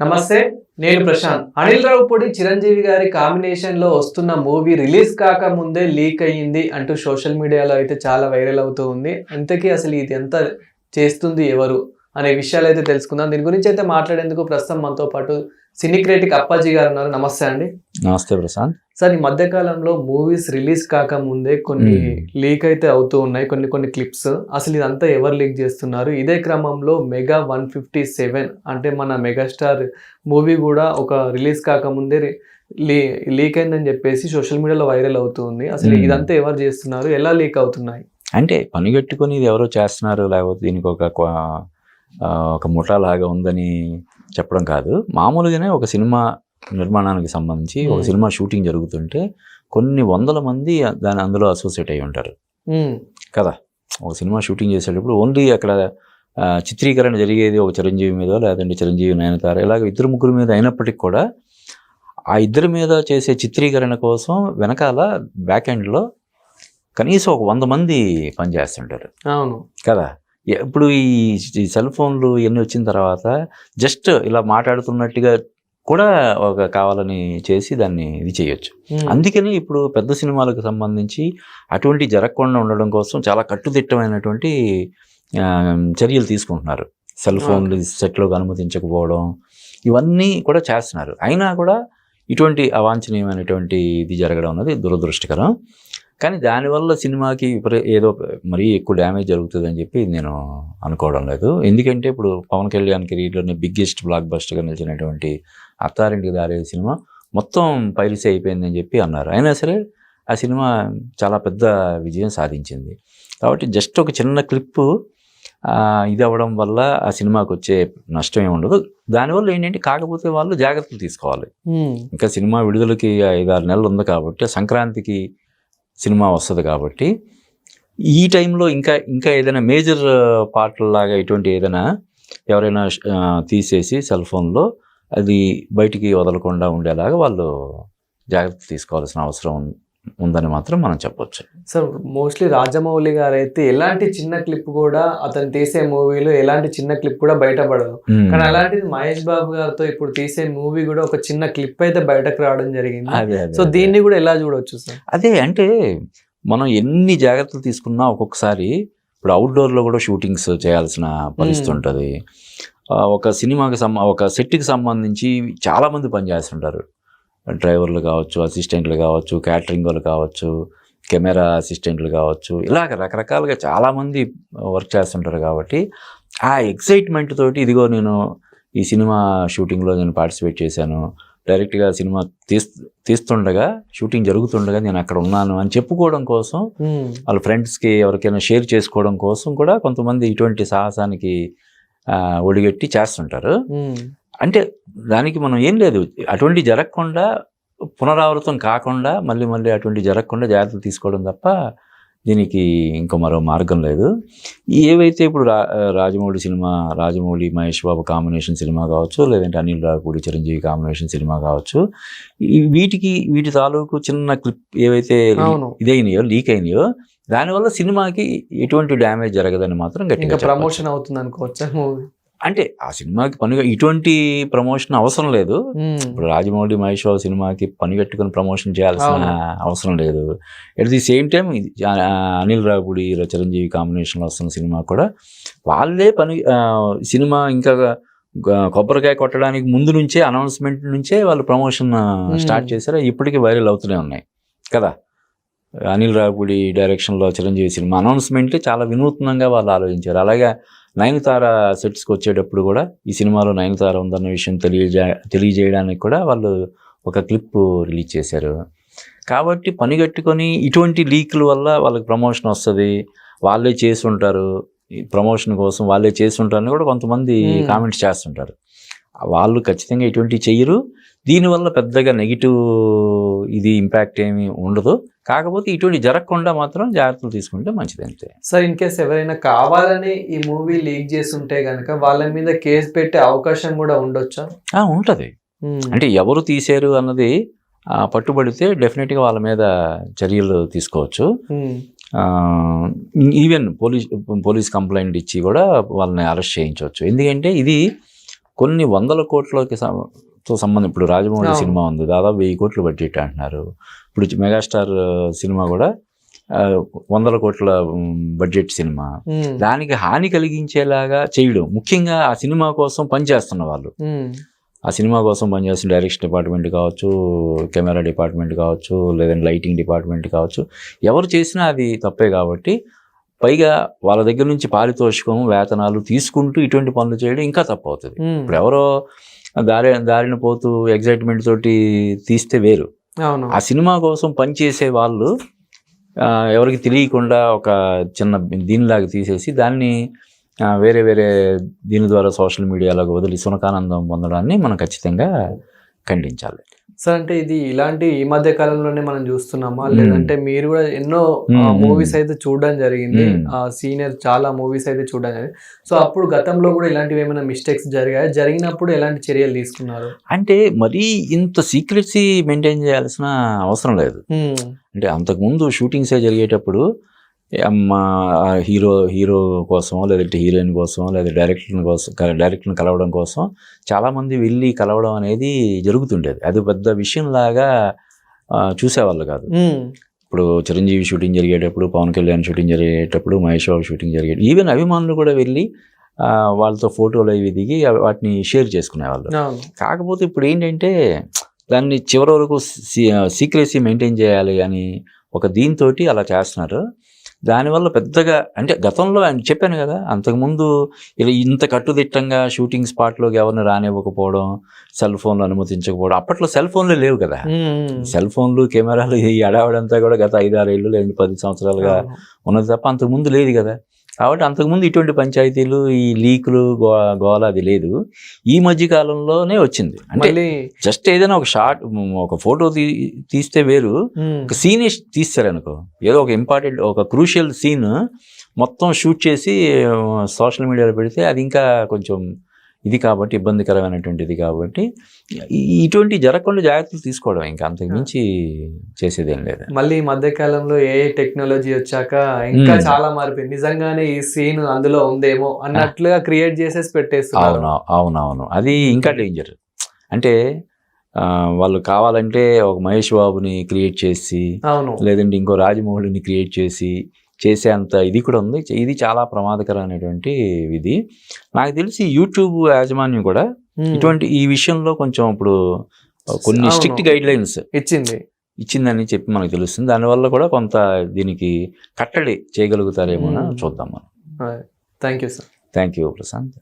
నమస్తే నేను ప్రశాంత్. అనిల్ రావుపూడి చిరంజీవి గారి కాంబినేషన్లో వస్తున్న మూవీ రిలీజ్ కాక ముందే లీక్ అయ్యింది అంటూ సోషల్ మీడియాలో అయితే చాలా వైరల్ అవుతూ ఉంది. అంతకీ అసలు ఇది ఎంత చేస్తుంది ఎవరు? అనే విషయాలు అయితే తెలుసుకుందాం. దీని గురించి అయితే మాట్లాడేందుకు ప్రస్తుతం మనతో పాటు సినీ క్రిటిక్ అప్పాజీ గారు ఉన్నారు. నమస్తే అండి. నమస్తే ప్రశాంత్. సార్ ఈ మధ్య కాలంలో మూవీస్ రిలీజ్ కాక ముందే కొన్ని. లీక్ అయితే అవుతూ ఉన్నాయి. కొన్ని కొన్ని క్లిప్స్. అసలు ఇదంతా ఎవరు లీక్ చేస్తున్నారు? ఇదే క్రమంలో మెగా వన్ ఫిఫ్టీ సెవెన్ అంటే మన మెగాస్టార్ మూవీ కూడా ఒక రిలీజ్ కాక ముందే రి- లీ లీక్ అయిందని చెప్పేసి సోషల్ మీడియాలో వైరల్ అవుతుంది. అసలు. ఇదంతా ఎవరు చేస్తున్నారు? ఎలా లీక్ అవుతున్నాయి? అంటే పనిగట్టుకొని ఇది ఎవరో చేస్తున్నారు? లేకపోతే దీనికి ఒక ఒక ముఠా లాగా ఉందని చెప్పడం కాదు. మామూలుగానే ఒక సినిమా నిర్మాణానికి సంబంధించి ఒక. సినిమా షూటింగ్ జరుగుతుంటే కొన్ని వందల మంది దాని అందులో అసోసియేట్ అయి ఉంటారు. కదా? ఒక సినిమా షూటింగ్ చేసేటప్పుడు ఓన్లీ అక్కడ చిత్రీకరణ జరిగేది ఒక చిరంజీవి మీద లేదంటే చిరంజీవి నయనతార ఇలాగ ఇద్దరు ముగ్గురు మీద అయినప్పటికీ కూడా ఆ ఇద్దరి మీద చేసే చిత్రీకరణ కోసం వెనకాల బ్యాక్ ఎండ్లో కనీసం ఒక వంద మంది పనిచేస్తుంటారు. అవును. కదా? ఇప్పుడు ఈ సెల్ ఫోన్లు ఇవన్నీ వచ్చిన తర్వాత జస్ట్ ఇలా మాట్లాడుతున్నట్టుగా కూడా ఒక కావాలని చేసి దాన్ని ఇది చేయొచ్చు. అందుకని ఇప్పుడు పెద్ద సినిమాలకు సంబంధించి అటువంటి జరగకుండా ఉండడం కోసం చాలా కట్టుదిట్టమైనటువంటి చర్యలు తీసుకుంటున్నారు. సెల్ ఫోన్లు సెట్లోకి అనుమతించకపోవడం ఇవన్నీ కూడా చేస్తున్నారు. అయినా కూడా ఇటువంటి అవాంఛనీయమైనటువంటి ఇది జరగడం అనేది దురదృష్టకరం. కానీ దానివల్ల సినిమాకి ఏదో మరీ ఎక్కువ డ్యామేజ్ జరుగుతుంది అని చెప్పి నేను అనుకోవడం లేదు. ఎందుకంటే ఇప్పుడు పవన్ కళ్యాణ్ కెరీర్లోనే బిగ్గెస్ట్ బ్లాక్ బస్టర్గా నిలిచినటువంటి అత్తారింటికి దారే సినిమా మొత్తం పైరసీ అయిపోయిందని చెప్పి అన్నారు. అయినా సరే ఆ సినిమా చాలా పెద్ద విజయం సాధించింది. కాబట్టి జస్ట్ ఒక చిన్న క్లిప్పు ఇది అవ్వడం వల్ల ఆ సినిమాకి వచ్చే నష్టం ఏమి ఉండదు. దానివల్ల ఏంటంటే కాకపోతే వాళ్ళు జాగ్రత్తలు తీసుకోవాలి. ఇంకా సినిమా విడుదలకి ఐదారు నెలలు ఉంది కాబట్టి సంక్రాంతికి సినిమా వస్తుంది కాబట్టి. ఈ టైంలో ఇంకా ఇంకా ఏదైనా మేజర్ పార్ట్ల లాగా ఇటువంటి ఏదైనా ఎవరైనా తీసేసి సెల్ ఫోన్లో అది బయటికి వదలకుండా ఉండేలాగా వాళ్ళు జాగ్రత్త తీసుకోవాల్సిన అవసరం ఉందని మాత్రం మనం చెప్పొచ్చు. సార్ మోస్ట్లీ రాజమౌళి గారు అయితే ఎలాంటి చిన్న క్లిప్ కూడా అతను తీసే మూవీలో ఎలాంటి చిన్న క్లిప్ కూడా బయటపడదు. కానీ అలాంటిది మహేష్ బాబు గారితో ఇప్పుడు తీసే మూవీ కూడా ఒక చిన్న క్లిప్ అయితే బయటకు రావడం జరిగింది. సో దీన్ని కూడా ఎలా చూడొచ్చు సార్ అదే అంటే మనం ఎన్ని జాగ్రత్తలు తీసుకున్నా ఒక్కొక్కసారి ఇప్పుడు అవుట్డోర్లో కూడా షూటింగ్స్ చేయాల్సిన పరిస్థితి. ఉంటుంది. ఒక సినిమాకి సంబ ఒక సెట్కి సంబంధించి చాలామంది పనిచేస్తుంటారు. డ్రైవర్లు కావచ్చు అసిస్టెంట్లు కావచ్చు క్యాటరింగ్ వాళ్ళు కావచ్చు కెమెరా అసిస్టెంట్లు కావచ్చు ఇలాగ రకరకాలుగా చాలామంది వర్క్ చేస్తుంటారు కాబట్టి ఆ ఎక్సైట్మెంట్ తోటి ఇదిగో నేను ఈ సినిమా షూటింగ్లో నేను పార్టిసిపేట్ చేశాను డైరెక్ట్గా సినిమా తీస్ తీస్తుండగా షూటింగ్ జరుగుతుండగా నేను అక్కడ ఉన్నాను అని చెప్పుకోవడం కోసం. వాళ్ళ ఫ్రెండ్స్కి ఎవరికైనా షేర్ చేసుకోవడం కోసం కూడా కొంతమంది ఇటువంటి సాహసానికి ఒడిగట్టి చేస్తుంటారు. అంటే దానికి మనం ఏం లేదు అటువంటి జరగకుండా పునరావృతం కాకుండా మళ్ళీ మళ్ళీ అటువంటి జరగకుండా జాగ్రత్తలు తీసుకోవడం తప్ప దీనికి ఇంకో మరో మార్గం లేదు ఏవైతే ఇప్పుడు రా రాజమౌళి సినిమా రాజమౌళి మహేష్ బాబు కాంబినేషన్ సినిమా కావచ్చు లేదంటే అనిల్ రావుపూడి చిరంజీవి కాంబినేషన్ సినిమా కావచ్చు వీటికి వీటి తాలూకు చిన్న క్లిప్ ఏవైతే. ఇదైనాయో లీక్ అయినాయో దానివల్ల సినిమాకి ఎటువంటి డ్యామేజ్ జరగదని మాత్రం గట్టిగా. ప్రమోషన్ అవుతుంది అనుకోవచ్చా అంటే ఆ సినిమాకి పనిగా ఇటువంటి ప్రమోషన్ అవసరం లేదు. ఇప్పుడు రాజమౌళి మహేష్ బాబు సినిమాకి పని కట్టుకుని ప్రమోషన్ చేయాల్సిన. అవసరం లేదు. At the same time Anil Ravipudi Chiranjeevi కాంబినేషన్లో వస్తున్న సినిమా కూడా వాళ్ళే పని సినిమా ఇంకా కొబ్బరికాయ కొట్టడానికి ముందు నుంచే అనౌన్స్మెంట్ నుంచే వాళ్ళు ప్రమోషన్ స్టార్ట్ చేశారు. ఇప్పటికీ వైరల్ అవుతూనే ఉన్నాయి. కదా? అనిల్ రావుడి డైరెక్షన్లో చిరంజీవి సినిమా అనౌన్స్మెంట్ చాలా వినూత్నంగా వాళ్ళు ఆలోచించారు. అలాగే నయనతార సెట్స్కి వచ్చేటప్పుడు కూడా ఈ సినిమాలో నయనతార ఉందన్న విషయం తెలియజే తెలియజేయడానికి కూడా వాళ్ళు ఒక క్లిప్ రిలీజ్ చేశారు. కాబట్టి పనిగట్టుకొని ఇటువంటి లీక్ల వల్ల వాళ్ళకి ప్రమోషన్ వస్తుంది. వాళ్ళే చేసి ఉంటారు ఈ ప్రమోషన్ కోసం వాళ్ళే చేసి ఉంటారని కూడా కొంతమంది. కామెంట్స్ చేస్తుంటారు. వాళ్ళు ఖచ్చితంగా ఇటువంటి చెయ్యరు. దీనివల్ల పెద్దగా నెగిటివ్ ఇది ఇంపాక్ట్ ఏమీ ఉండదు. కాకపోతే ఇటువంటి జరగకుండా మాత్రం జాగ్రత్తలు తీసుకుంటే మంచిది అంతే సార్ ఇన్ కేస్ ఎవరైనా కావాలని ఈ మూవీ లీక్ చేసి ఉంటే గనక వాళ్ళ మీద కేసు పెట్టే అవకాశం కూడా ఉండొచ్చా? ఉంటది. అంటే ఎవరు తీశారు అన్నది పట్టుబడితే డెఫినెట్గా వాళ్ళ మీద చర్యలు తీసుకోవచ్చు. ఈవెన్ పోలీస్ పోలీస్ కంప్లైంట్ ఇచ్చి కూడా వాళ్ళని అరెస్ట్ చేయించవచ్చు. ఎందుకంటే ఇది కొన్ని వందల కోట్లకి తో సంబంధం. ఇప్పుడు రాజమౌళి. సినిమా ఉంది. దాదాపు వెయ్యి కోట్లు బడ్జెట్ అంటున్నారు. ఇప్పుడు మెగాస్టార్ సినిమా కూడా వందల కోట్ల బడ్జెట్ సినిమా. దానికి హాని కలిగించేలాగా చేయడం. ముఖ్యంగా ఆ సినిమా కోసం పనిచేస్తున్న వాళ్ళు. ఆ సినిమా కోసం పనిచేస్తున్న డైరెక్షన్ డిపార్ట్మెంట్ కావచ్చు కెమెరా డిపార్ట్మెంట్ కావచ్చు లేదంటే లైటింగ్ డిపార్ట్మెంట్ కావచ్చు. ఎవరు చేసినా అది తప్పే కాబట్టి పైగా వాళ్ళ దగ్గర నుంచి పారితోషికం వేతనాలు తీసుకుంటూ ఇటువంటి పనులు చేయడం ఇంకా తప్పు అవుతుంది ఇప్పుడు ఎవరో దారి దారిన పోతూ ఎగ్జైట్మెంట్ తోటి తీస్తే వేరు. ఆ సినిమా కోసం పనిచేసే వాళ్ళు ఎవరికి తెలియకుండా ఒక చిన్న దీనిలాగా తీసేసి దాన్ని వేరే వేరే దీని ద్వారా సోషల్ మీడియాలోకి వదిలి సునకానందం పొందడాన్ని మనం ఖచ్చితంగా ఖండించాలి. సార్ అంటే ఇది ఇలాంటి ఈ మధ్య కాలంలోనే మనం చూస్తున్నామా. లేదంటే మీరు కూడా ఎన్నో మూవీస్ అయితే చూడడం జరిగింది. ఆ సీనియర్ చాలా మూవీస్ అయితే చూడడం జరిగింది. సో అప్పుడు గతంలో కూడా ఇలాంటివి ఏమైనా మిస్టేక్స్ జరిగాయి? జరిగినప్పుడు ఎలాంటి చర్యలు తీసుకున్నారు? అంటే మరీ ఇంత సీక్రెసీ మెయింటైన్ చేయాల్సిన అవసరం లేదు. అంటే అంతకుముందు షూటింగ్సే జరిగేటప్పుడు మా హీరో హీరో కోసం లేదంటే హీరోయిన్ కోసం లేదా డైరెక్టర్ కోసం డైరెక్టర్ని కలవడం కోసం చాలామంది వెళ్ళి కలవడం అనేది జరుగుతుండేది. అది పెద్ద విషయంలాగా చూసేవాళ్ళు కాదు. ఇప్పుడు చిరంజీవి షూటింగ్ జరిగేటప్పుడు పవన్ కళ్యాణ్ షూటింగ్ జరిగేటప్పుడు మహేష్ బాబు షూటింగ్ జరిగే ఈవెన్ అభిమానులు కూడా వెళ్ళి వాళ్ళతో ఫోటోలు అవి దిగి వాటిని షేర్ చేసుకునేవాళ్ళు. కాకపోతే ఇప్పుడు ఏంటంటే దాన్ని చివరి వరకు సీక్రెసీ మెయింటైన్ చేయాలి అని ఒక దీంతో అలా చేస్తున్నారు. దానివల్ల పెద్దగా అంటే గతంలో ఆయన చెప్పాను కదా అంతకుముందు ఇలా ఇంత కట్టుదిట్టంగా షూటింగ్ స్పాట్లోకి ఎవరిని రానివ్వకపోవడం సెల్ ఫోన్లు అనుమతించకపోవడం అప్పట్లో సెల్ ఫోన్లు లేవు కదా. సెల్ ఫోన్లు కెమెరాలు ఈ అడావడంతా కూడా గత ఐదారు ఏళ్ళు లేదంటే పది సంవత్సరాలుగా. ఉన్నది తప్ప అంతకుముందు లేదు కదా కాబట్టి అంతకుముందు ఇటువంటి పంచాయతీలు ఈ లీకులు గో గోల అది లేదు. ఈ మధ్య కాలంలోనే వచ్చింది. అంటే జస్ట్ ఏదైనా ఒక షార్ట్ ఒక ఫోటో తీ తీస్తే వేరు. ఒక సీన్ తీస్తారనుకో. ఏదో ఒక ఇంపార్టెంట్ ఒక క్రూషియల్ సీన్ మొత్తం షూట్ చేసి సోషల్ మీడియాలో పెడితే అది ఇంకా కొంచెం ఇది కాబట్టి ఇబ్బందికరమైనటువంటిది కాబట్టి ఇటువంటి జరగకుండా జాగ్రత్తలు తీసుకోవడం ఇంకా అంతకు మించి చేసేదేం లేదు. మళ్ళీ ఈ మధ్య కాలంలో ఏ టెక్నాలజీ వచ్చాక ఇంకా. చాలా మారిపోయింది. నిజంగానే ఈ సీన్ అందులో ఉందేమో అన్నట్లుగా క్రియేట్ చేసేసి పెట్టేస్తున్నారు. అవును అవునవును. అది ఇంకా డేంజర్. అంటే వాళ్ళు కావాలంటే ఒక మహేష్ బాబుని క్రియేట్ చేసి అవును. లేదంటే ఇంకో రాజమౌళిని క్రియేట్ చేసి చేసేంత ఇది కూడా ఉంది. ఇది చాలా ప్రమాదకరమైనటువంటి ఇది. నాకు తెలిసి యూట్యూబ్ యాజమాన్యం కూడా. ఇటువంటి ఈ విషయంలో కొంచెం ఇప్పుడు కొన్ని. స్ట్రిక్ట్ గైడ్ లైన్స్ ఇచ్చింది. ఇచ్చిందని చెప్పి మనకు తెలుస్తుంది. దానివల్ల కూడా కొంత దీనికి కట్టడి చేయగలుగుతారేమో. చూద్దాం మనం. Thank you sir. Thank you Prashanth.